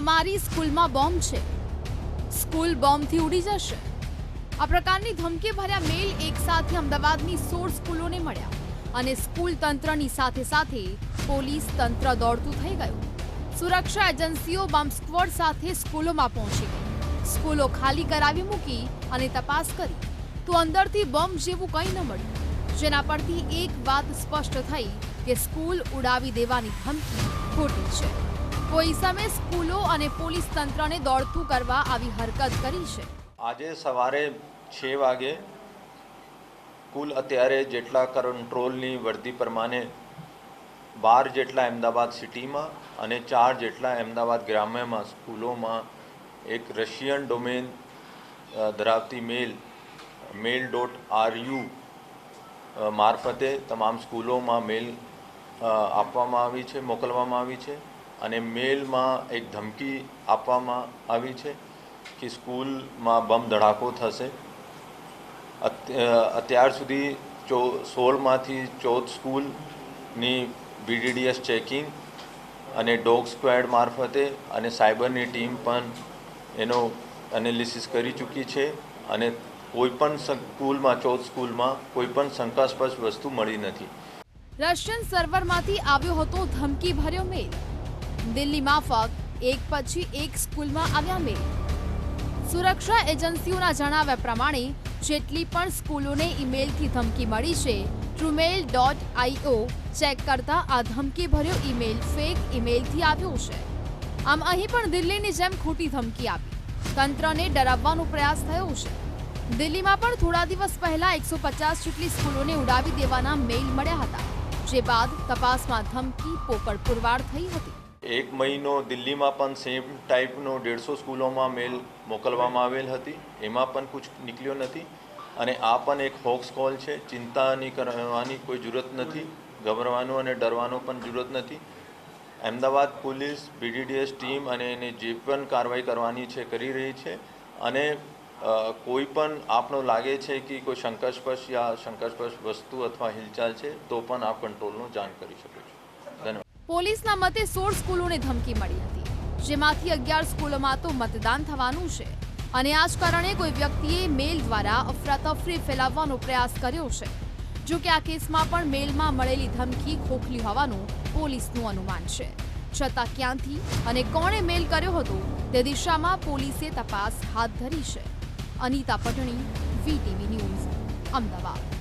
તમારી સ્કૂલમાં બોમ્બ છે. સ્કૂલ બોમ્બથી ઉડી જશે. આ પ્રકારની ધમકી ભર્યા મેલ એકસાથે અમદાવાદની સોળ સ્કૂલોને મળ્યા અને સ્કૂલ તંત્રની સાથે સાથે પોલીસ તંત્ર દોડતું થઈ ગયું. સુરક્ષા એજન્સીઓ બોમ્બ સ્ક્વોડ સાથે સ્કૂલોમાં પહોંચી ગઈ. સ્કૂલો ખાલી કરાવી મૂકી અને તપાસ કરી. તો અંદરથી બોમ્બ જેવું કંઈ ન મળ્યું. જેના પરથી એક વાત સ્પષ્ટ થઈ કે સ્કૂલ ઉડાવી દેવાની ધમકી ખોટી છે. કોઈ સામે સ્કૂલો અને પોલીસ તંત્રને દોડતું કરવા આવી હરકત કરી છે. આજે સવારે છ વાગે કુલ અત્યારે જેટલા કંટ્રોલની વર્દી પ્રમાણે બાર જેટલા અમદાવાદ સિટીમાં અને ચાર જેટલા અમદાવાદ ગ્રામ્યમાં સ્કૂલોમાં એક રશિયન ડોમેન ધરાવતી mail mail dot R U મારફતે તમામ સ્કૂલોમાં મેલ આપવામાં આવી છે, મોકલવામાં આવી છે. અને મેલમાં એક ધમકી આપવામાં આવી છે કે સ્કૂલમાં બમ ધડાકો થશે. અત્યાર સુધી ચો, સોળમાંથી ચૌદ સ્કૂલની બીડીડીએસ ચેકિંગ અને ડોગ સ્ક્વેડ મારફતે અને સાયબરની ટીમ પણ એનો એનાલિસિસ કરી ચૂકી છે અને કોઈ પણ સ્કૂલમાં, ચૌદ સ્કૂલમાં કોઈપણ શંકાસ્પદ વસ્તુ મળી નથી. રશિયન સર્વરમાંથી આવ્યો હતો ધમકી ભર્યો મેલ. દિલ્હીમાં ફક્ત એક પછી એક સ્કૂલમાં આવ્યા મેલ સુરક્ષા એજન્સીઓના જણાવ્યા પ્રમાણે, જેટલી પણ સ્કૂલોને ઈમેલથી ધમકી મળી છે ટ્રુમેલ ડોટ આઈઓ ચેક કરતા આ ધમકી ભર્યો ઈમેલ ફેક ઈમેલથી આવ્યો છે. આમ અહીં પણ દિલ્હીની જેમ ખોટી ધમકી આપી. તંત્રને ડરાવવાનો પ્રયાસ થયો છે. દિલ્હીમાં પણ થોડા દિવસ પહેલા એકસો પચાસ જેટલી સ્કૂલોને ઉડાવી દેવાના મેલ મળ્યા હતા, જે બાદ તપાસમાં ધમકી પોકળ પુરવાર થઈ હતી. એક મહિનો દિલ્હીમાં પણ સેમ ટાઈપનો દેડસો સ્કૂલોમાં મેલ મોકલવામાં આવેલ હતી. એમાં પણ કુછ નીકળ્યો નથી. અને આ પણ એક હોક્સ કોલ છે. ચિંતાની કરવાની કોઈ જરૂરત નથી. ગભરવાનું અને ડરવાનું પણ જરૂરત નથી. અમદાવાદ પોલીસ બીડીડીએસ ટીમ અને એને જે પણ કાર્યવાહી કરવાની છે, કરી રહી છે. અને કોઈ પણ આપનો લાગે છે કે કોઈ શંકાસ્પદ યા શંકાસ્પદ વસ્તુ અથવા હિલચાલ છે, તો પણ આપ કંટ્રોલનો જાણ કરી શકો છો. પોલીસના મતે સોળ સ્કૂલોને ધમકી મળી હતી. જેમાંથી અગિયાર સ્કૂલોમાં તો મતદાન થવાનું છે. અને આ જ કારણે કોઈ વ્યક્તિએ મેલ દ્વારા અફરાતફરી ફેલાવવાનો પ્રયાસ કર્યો છે. જો કે આ કેસમાં પણ મેલમાં મળેલી ધમકી ખોખલી હોવાનું પોલીસનું અનુમાન છે. છતાં ક્યાંથી અને કોણે મેલ કર્યો હતો તે દિશામાં પોલીસે તપાસ હાથ ધરી છે. Anita Patni VTV news, Ahmedabad.